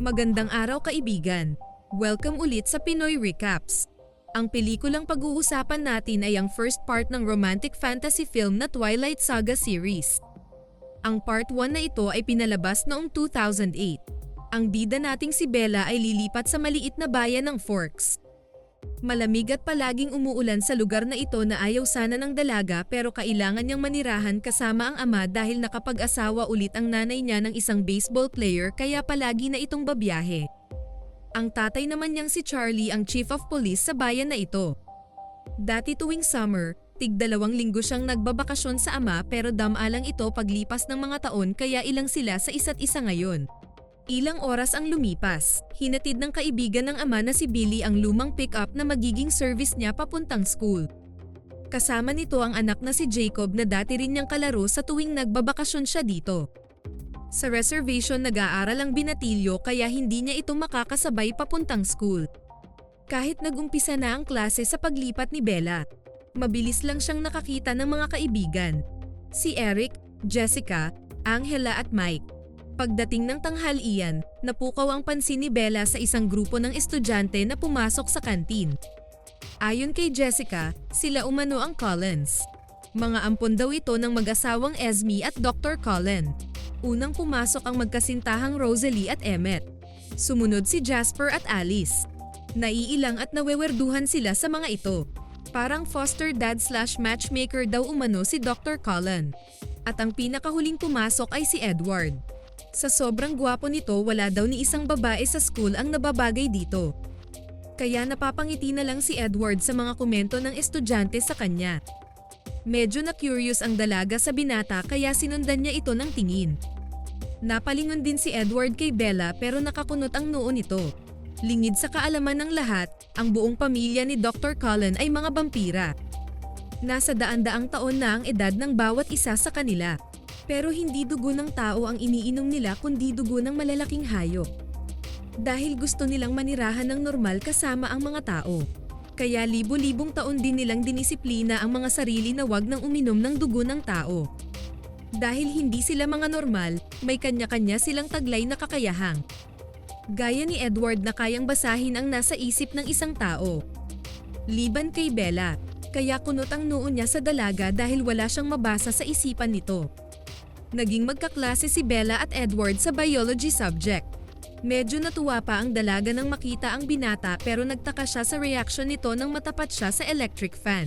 Magandang araw kaibigan. Welcome ulit sa Pinoy Recaps. Ang pelikulang pag-uusapan natin ay ang first part ng romantic fantasy film na Twilight Saga series. Ang part 1 na ito ay pinalabas noong 2008. Ang bida nating si Bella ay lilipat sa maliit na bayan ng Forks. Malamig at palaging umuulan sa lugar na ito na ayaw sana ng dalaga pero kailangan niyang manirahan kasama ang ama dahil nakapag-asawa ulit ang nanay niya ng isang baseball player kaya palagi na itong babiyahe. Ang tatay naman niyang si Charlie ang chief of police sa bayan na ito. Dati tuwing summer, tig dalawang linggo siyang nagbabakasyon sa ama pero damalang ito paglipas ng mga taon kaya ilang sila sa isa't isa ngayon. Ilang oras ang lumipas, hinatid ng kaibigan ng ama na si Billy ang lumang pick-up na magiging service niya papuntang school. Kasama nito ang anak na si Jacob na dati rin niyang kalaro sa tuwing nagbabakasyon siya dito. Sa reservation nag-aaral ang binatilyo kaya hindi niya ito makakasabay papuntang school. Kahit nagumpisa na ang klase sa paglipat ni Bella, mabilis lang siyang nakakita ng mga kaibigan. Si Eric, Jessica, Angela at Mike. Pagdating ng tanghalian, napukaw ang pansin ni Bella sa isang grupo ng estudyante na pumasok sa kantin. Ayon kay Jessica, sila umano ang Collins. Mga ampon daw ito ng mag-asawang Esme at Dr. Colin. Unang pumasok ang magkasintahang Rosalie at Emmet. Sumunod si Jasper at Alice. Naiilang at nawewerduhan sila sa mga ito. Parang foster dad slash matchmaker daw umano si Dr. Colin. At ang pinakahuling pumasok ay si Edward. Sa sobrang gwapo nito wala daw ni isang babae sa school ang nababagay dito. Kaya napapangiti na lang si Edward sa mga komento ng estudyante sa kanya. Medyo na curious ang dalaga sa binata kaya sinundan niya ito ng tingin. Napalingon din si Edward kay Bella pero nakakunot ang noo nito. Lingid sa kaalaman ng lahat, ang buong pamilya ni Dr. Cullen ay mga vampira. Nasa daan-daang taon na ang edad ng bawat isa sa kanila. Pero hindi dugo ng tao ang iniinom nila kundi dugo ng malalaking hayop. Dahil gusto nilang manirahan ng normal kasama ang mga tao. Kaya libo-libong taon din nilang dinisiplina ang mga sarili na wag nang uminom ng dugo ng tao. Dahil hindi sila mga normal, may kanya-kanya silang taglay na kakayahang. Gaya ni Edward na kayang basahin ang nasa isip ng isang tao. Liban kay Bella, kaya kunot ang noo niya sa dalaga dahil wala siyang mabasa sa isipan nito. Naging magkaklase si Bella at Edward sa biology subject. Medyo natuwa pa ang dalaga nang makita ang binata pero nagtaka siya sa reaction nito nang matapat siya sa electric fan.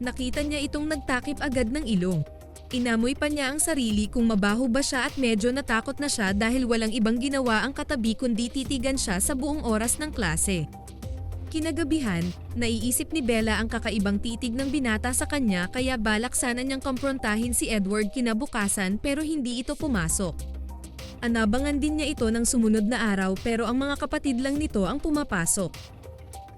Nakita niya itong nagtakip agad ng ilong. Inamoy pa niya ang sarili kung mabaho ba siya at medyo natakot na siya dahil walang ibang ginawa ang katabi kundi titigan siya sa buong oras ng klase. Kinagabihan, naiisip ni Bella ang kakaibang titig ng binata sa kanya kaya balak sana niyang komprontahin si Edward kinabukasan pero hindi ito pumasok. Anabangan din niya ito ng sumunod na araw pero ang mga kapatid lang nito ang pumapasok.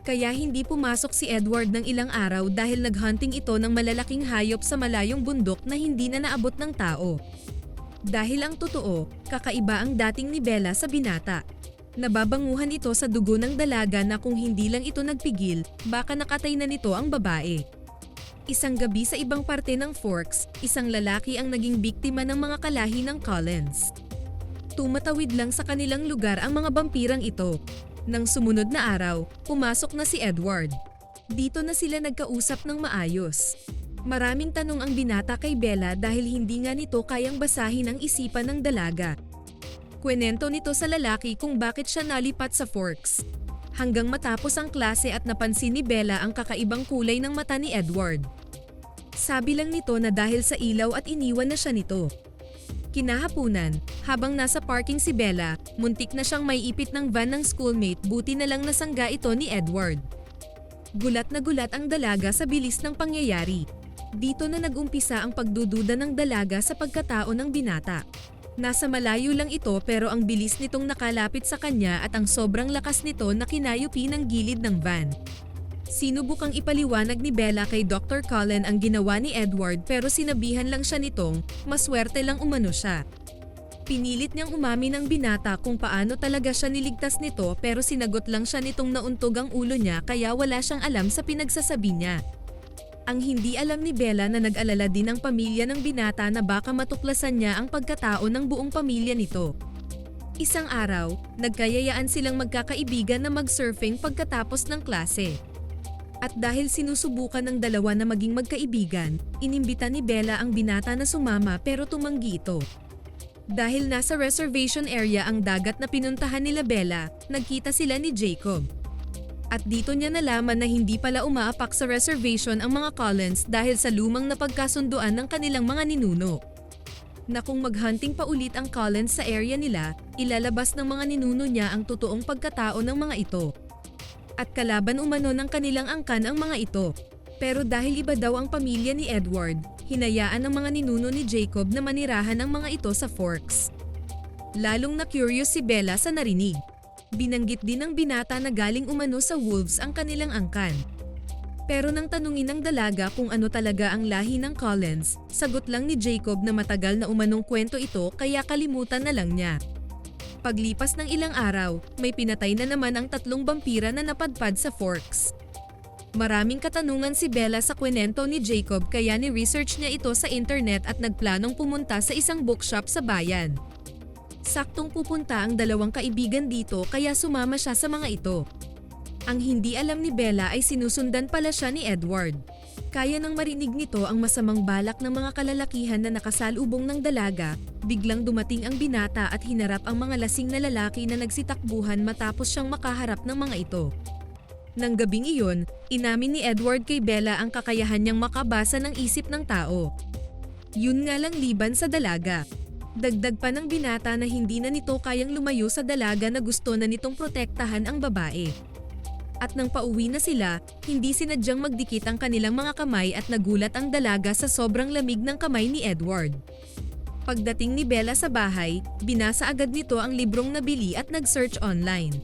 Kaya hindi pumasok si Edward ng ilang araw dahil naghunting ito ng malalaking hayop sa malayong bundok na hindi na naabot ng tao. Dahil ang totoo, kakaiba ang dating ni Bella sa binata. Nababanguhan ito sa dugo ng dalaga na kung hindi lang ito nagpigil, baka nakatay na nito ang babae. Isang gabi sa ibang parte ng Forks, isang lalaki ang naging biktima ng mga kalahi ng Collins. Tumatawid lang sa kanilang lugar ang mga vampirang ito. Nang sumunod na araw, pumasok na si Edward. Dito na sila nagkausap ng maayos. Maraming tanong ang binata kay Bella dahil hindi nga nito kayang basahin ang isipan ng dalaga. Kwenento nito sa lalaki kung bakit siya nalipat sa Forks. Hanggang matapos ang klase at napansin ni Bella ang kakaibang kulay ng mata ni Edward. Sabi lang nito na dahil sa ilaw at iniwan na siya nito. Kinahapunan, habang nasa parking si Bella, muntik na siyang maiipit ng van ng schoolmate buti na lang nasangga ito ni Edward. Gulat na gulat ang dalaga sa bilis ng pangyayari. Dito na nagumpisa ang pagdududa ng dalaga sa pagkatao ng binata. Nasa malayo lang ito pero ang bilis nitong nakalapit sa kanya at ang sobrang lakas nito na kinayupi ng gilid ng van. Sinubukang ipaliwanag ni Bella kay Dr. Cullen ang ginawa ni Edward pero sinabihan lang siya nitong maswerte lang umano siya. Pinilit niyang umami ng binata kung paano talaga siya niligtas nito pero sinagot lang siya nitong nauntog ang ulo niya kaya wala siyang alam sa pinagsasabi niya. Ang hindi alam ni Bella na nag-alala din ang pamilya ng binata na baka matuklasan niya ang pagkatao ng buong pamilya nito. Isang araw, nagkayayaan silang magkakaibigan na mag-surfing pagkatapos ng klase. At dahil sinusubukan ng dalawa na maging magkaibigan, inimbita ni Bella ang binata na sumama pero tumanggi ito. Dahil nasa reservation area ang dagat na pinuntahan nila Bella, nagkita sila ni Jacob. At dito niya nalaman na hindi pala umaapak sa reservation ang mga Collins dahil sa lumang napagkasunduan ng kanilang mga ninuno. Na kung maghunting pa ulit ang Collins sa area nila, ilalabas ng mga ninuno niya ang totoong pagkatao ng mga ito. At kalaban umano ng kanilang angkan ang mga ito. Pero dahil iba daw ang pamilya ni Edward, hinayaan ng mga ninuno ni Jacob na manirahan ang mga ito sa Forks. Lalong na curious si Bella sa narinig. Binanggit din ng binata na galing umano sa wolves ang kanilang angkan. Pero nang tanungin ng dalaga kung ano talaga ang lahi ng Collins, sagot lang ni Jacob na matagal na umanong kwento ito kaya kalimutan na lang niya. Paglipas ng ilang araw, may pinatay na naman ang tatlong vampira na napadpad sa Forks. Maraming katanungan si Bella sa kwento ni Jacob kaya ni-research niya ito sa internet at nagplanong pumunta sa isang bookshop sa bayan. Saktong pupunta ang dalawang kaibigan dito kaya sumama siya sa mga ito. Ang hindi alam ni Bella ay sinusundan pala siya ni Edward. Kaya nang marinig nito ang masamang balak ng mga kalalakihan na nakasalubong ng dalaga, biglang dumating ang binata at hinarap ang mga lasing na lalaki na nagsitakbuhan matapos siyang makaharap ng mga ito. Nang gabing iyon, inamin ni Edward kay Bella ang kakayahan niyang makabasa ng isip ng tao. Yun nga lang liban sa dalaga. Dagdag pa ng binata na hindi na nito kayang lumayo sa dalaga na gusto na nitong protektahan ang babae. At nang pauwi na sila, hindi sinadyang magdikit ang kanilang mga kamay at nagulat ang dalaga sa sobrang lamig ng kamay ni Edward. Pagdating ni Bella sa bahay, binasa agad nito ang librong nabili at nag-search online.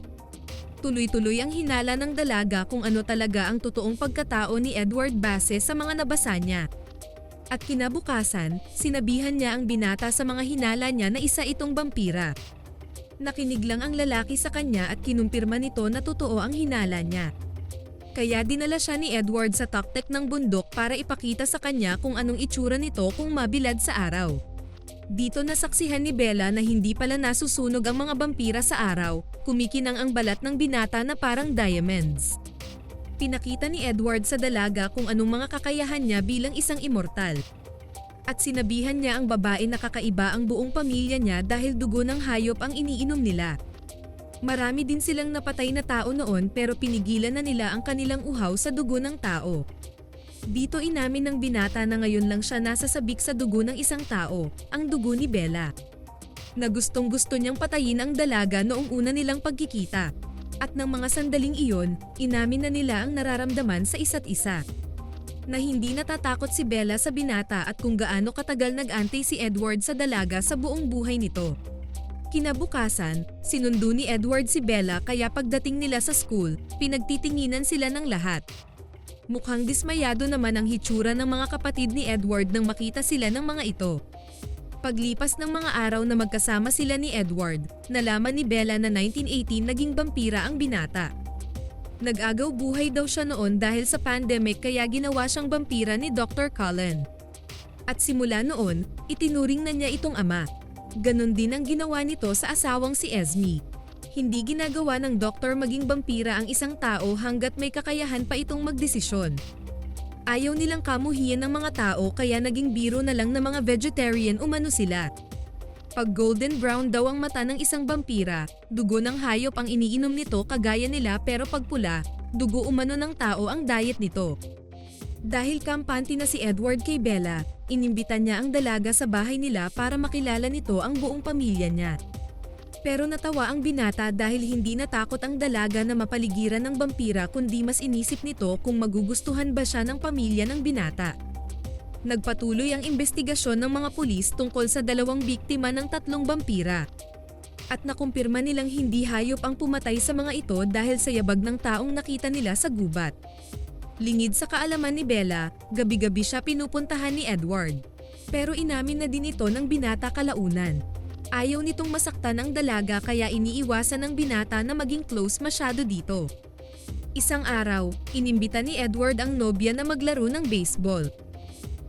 Tuloy-tuloy ang hinala ng dalaga kung ano talaga ang totoong pagkatao ni Edward base sa mga nabasa niya. At kinabukasan, sinabihan niya ang binata sa mga hinala niya na isa itong vampira. Nakinig lang ang lalaki sa kanya at kinumpirma nito na totoo ang hinala niya. Kaya dinala siya ni Edward sa taktek ng bundok para ipakita sa kanya kung anong itsura nito kung mabilad sa araw. Dito nasaksihan ni Bella na hindi pala nasusunog ang mga vampira sa araw, kumikinang ang balat ng binata na parang diamonds. Pinakita ni Edward sa dalaga kung anong mga kakayahan niya bilang isang immortal. At sinabihan niya ang babae na kakaiba ang buong pamilya niya dahil dugo ng hayop ang iniinom nila. Marami din silang napatay na tao noon pero pinigilan na nila ang kanilang uhaw sa dugo ng tao. Dito inamin ng binata na ngayon lang siya nasasabik sa dugo ng isang tao, ang dugo ni Bella. Na gustong gusto niyang patayin ang dalaga noong una nilang pagkikita. At ng mga sandaling iyon, inamin na nila ang nararamdaman sa isa't isa. Na hindi natatakot si Bella sa binata at kung gaano katagal nag-antay si Edward sa dalaga sa buong buhay nito. Kinabukasan, sinundo ni Edward si Bella kaya pagdating nila sa school, pinagtitinginan sila ng lahat. Mukhang dismayado naman ang hitsura ng mga kapatid ni Edward nang makita sila ng mga ito. Paglipas ng mga araw na magkasama sila ni Edward, nalaman ni Bella na 1918 naging vampira ang binata. Nag-agaw buhay daw siya noon dahil sa pandemic kaya ginawa siyang vampira ni Dr. Cullen. At simula noon, itinuring na niya itong ama. Ganon din ang ginawa nito sa asawang si Esme. Hindi ginagawa ng doktor maging vampira ang isang tao hanggat may kakayahan pa itong magdesisyon. Ayaw nilang kamuhian ng mga tao kaya naging biro na lang ng mga vegetarian umano sila. Pag golden brown daw ang mata ng isang vampira, dugo ng hayop ang iniinom nito kagaya nila pero pag pula, dugo umano ng tao ang diet nito. Dahil kampante na si Edward kay Bella, inimbitan niya ang dalaga sa bahay nila para makilala nito ang buong pamilya niya. Pero natawa ang binata dahil hindi natakot ang dalaga na mapaligiran ng vampira kundi mas inisip nito kung magugustuhan ba siya ng pamilya ng binata. Nagpatuloy ang investigasyon ng mga pulis tungkol sa dalawang biktima ng tatlong vampira. At nakumpirma nilang hindi hayop ang pumatay sa mga ito dahil sa yabag ng taong nakita nila sa gubat. Lingid sa kaalaman ni Bella, gabi-gabi siya pinupuntahan ni Edward. Pero inamin na din ito ng binata kalaunan. Ayaw nitong masaktan ang dalaga kaya iniiwasan ng binata na maging close masyado dito. Isang araw, inimbita ni Edward ang nobya na maglaro ng baseball.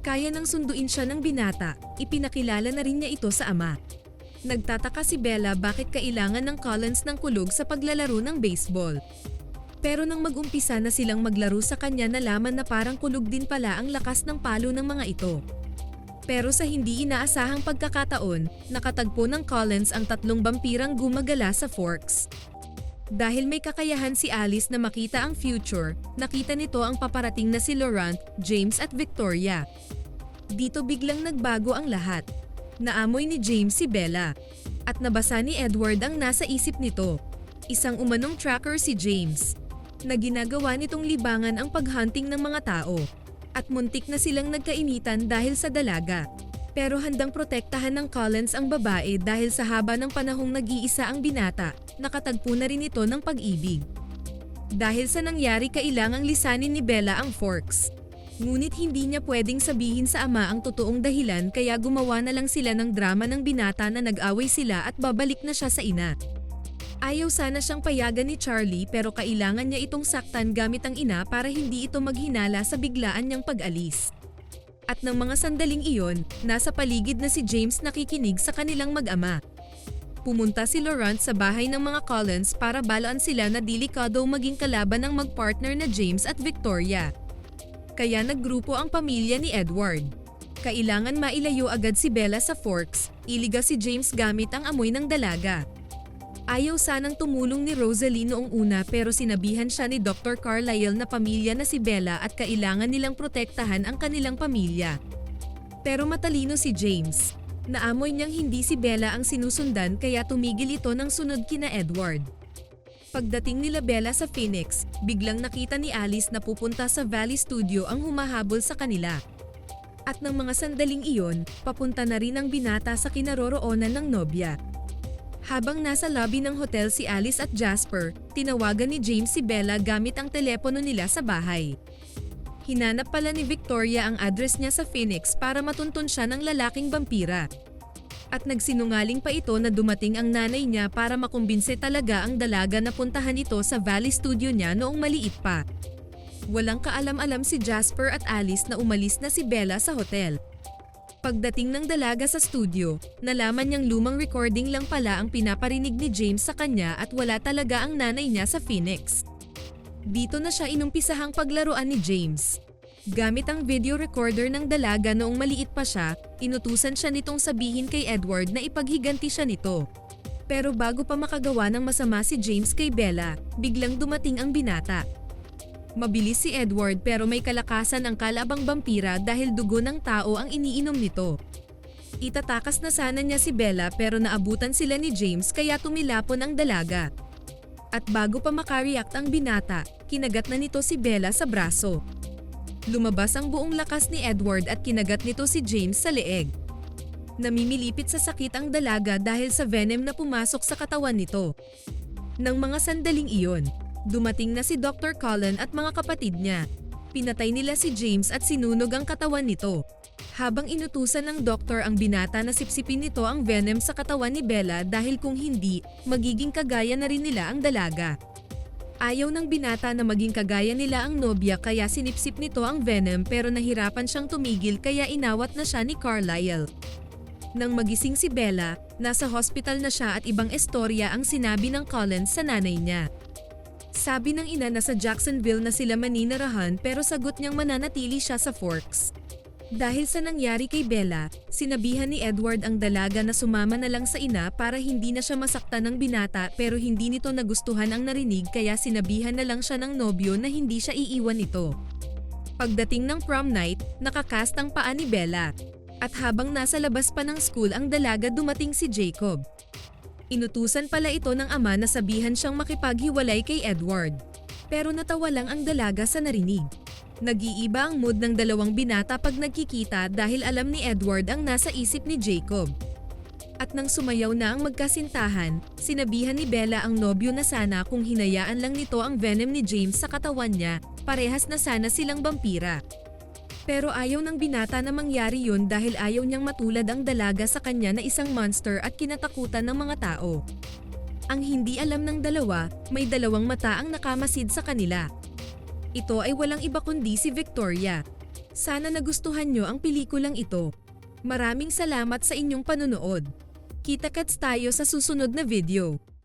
Kaya nang sunduin siya ng binata, ipinakilala na rin niya ito sa ama. Nagtataka si Bella bakit kailangan ng Collins ng kulog sa paglalaro ng baseball. Pero nang mag-umpisa na silang maglaro sa kanya nalaman na parang kulog din pala ang lakas ng palo ng mga ito. Pero sa hindi inaasahang pagkakataon, nakatagpo ng Collins ang tatlong vampirang gumagala sa Forks. Dahil may kakayahan si Alice na makita ang future, nakita nito ang paparating na si Laurent, James at Victoria. Dito biglang nagbago ang lahat. Naamoy ni James si Bella. At nabasa ni Edward ang nasa isip nito. Isang umanong tracker si James. Na ginagawa nitong libangan ang paghunting ng mga tao. At muntik na silang nagkainitan dahil sa dalaga. Pero handang protektahan ng Collins ang babae dahil sa haba ng panahong nag-iisa ang binata, nakatagpo na rin ito ng pag-ibig. Dahil sa nangyari kailangang lisanin ni Bella ang Forks. Ngunit hindi niya pwedeng sabihin sa ama ang totoong dahilan kaya gumawa na lang sila ng drama ng binata na nag-away sila at babalik na siya sa ina. Ayaw sana siyang payagan ni Charlie pero kailangan niya itong saktan gamit ang ina para hindi ito maghinala sa biglaan niyang pag-alis. At ng mga sandaling iyon, nasa paligid na si James nakikinig sa kanilang mag-ama. Pumunta si Laurent sa bahay ng mga Collins para balaan sila na delikado maging kalaban ng mag-partner na James at Victoria. Kaya naggrupo ang pamilya ni Edward. Kailangan mailayo agad si Bella sa Forks, iliga si James gamit ang amoy ng dalaga. Ayaw sanang tumulong ni Rosalie noong una pero sinabihan siya ni Dr. Carlyle na pamilya na si Bella at kailangan nilang protektahan ang kanilang pamilya. Pero matalino si James. Naamoy niyang hindi si Bella ang sinusundan kaya tumigil ito ng sunod kina Edward. Pagdating nila Bella sa Phoenix, biglang nakita ni Alice na pupunta sa Valley Studio ang humahabol sa kanila. At ng mga sandaling iyon, papunta na rin ang binata sa kinaroroonan ng nobya. Habang nasa lobby ng hotel si Alice at Jasper, tinawagan ni James si Bella gamit ang telepono nila sa bahay. Hinanap pala ni Victoria ang address niya sa Phoenix para matuntun siya ng lalaking vampira. At nagsinungaling pa ito na dumating ang nanay niya para makumbinse talaga ang dalaga na puntahan ito sa Valley Studio niya noong maliit pa. Walang kaalam-alam si Jasper at Alice na umalis na si Bella sa hotel. Pagdating ng dalaga sa studio, nalaman niyang lumang recording lang pala ang pinaparinig ni James sa kanya at wala talaga ang nanay niya sa Phoenix. Dito na siya inumpisahang paglaruan ni James. Gamit ang video recorder ng dalaga noong maliit pa siya, inutusan siya nitong sabihin kay Edward na ipaghiganti siya nito. Pero bago pa makagawa ng masama si James kay Bella, biglang dumating ang binata. Mabilis si Edward pero may kalakasan ang kalabang vampira dahil dugo ng tao ang iniinom nito. Itatakas na sana niya si Bella pero naabutan sila ni James kaya tumilapon ang dalaga. At bago pa makareact ang binata, kinagat na nito si Bella sa braso. Lumabas ang buong lakas ni Edward at kinagat nito si James sa leeg. Namimilipit sa sakit ang dalaga dahil sa venom na pumasok sa katawan nito. Nang mga sandaling iyon, dumating na si Dr. Cullen at mga kapatid niya. Pinatay nila si James at sinunog ang katawan nito. Habang inutusan ng doktor ang binata na sipsipin nito ang venom sa katawan ni Bella dahil kung hindi, magiging kagaya na rin nila ang dalaga. Ayaw ng binata na maging kagaya nila ang nobya kaya sinipsip nito ang venom pero nahirapan siyang tumigil kaya inawat na siya ni Carlyle. Nang magising si Bella, nasa hospital na siya at ibang estorya ang sinabi ng Collins sa nanay niya. Sabi ng ina na sa Jacksonville na sila maninirahan pero sagot niyang mananatili siya sa Forks. Dahil sa nangyari kay Bella, sinabihan ni Edward ang dalaga na sumama na lang sa ina para hindi na siya masaktan ng binata pero hindi nito nagustuhan ang narinig kaya sinabihan na lang siya ng nobyo na hindi siya iiwan nito. Pagdating ng prom night, nakakast ang paa ni Bella. At habang nasa labas pa ng school ang dalaga dumating si Jacob. Inutusan pala ito ng ama na sabihan siyang makipaghiwalay kay Edward. Pero natawa lang ang dalaga sa narinig. Nag-iiba ang mood ng dalawang binata pag nagkikita dahil alam ni Edward ang nasa isip ni Jacob. At nang sumayaw na ang magkasintahan, sinabihan ni Bella ang nobyo na sana kung hinayaan lang nito ang venom ni James sa katawan niya, parehas na sana silang vampira. Pero ayaw ng binata na mangyari yun dahil ayaw niyang matulad ang dalaga sa kanya na isang monster at kinatakutan ng mga tao. Ang hindi alam ng dalawa, may dalawang mata ang nakamasid sa kanila. Ito ay walang iba kundi si Victoria. Sana nagustuhan nyo ang pelikulang ito. Maraming salamat sa inyong panunood. Kita-kits tayo sa susunod na video.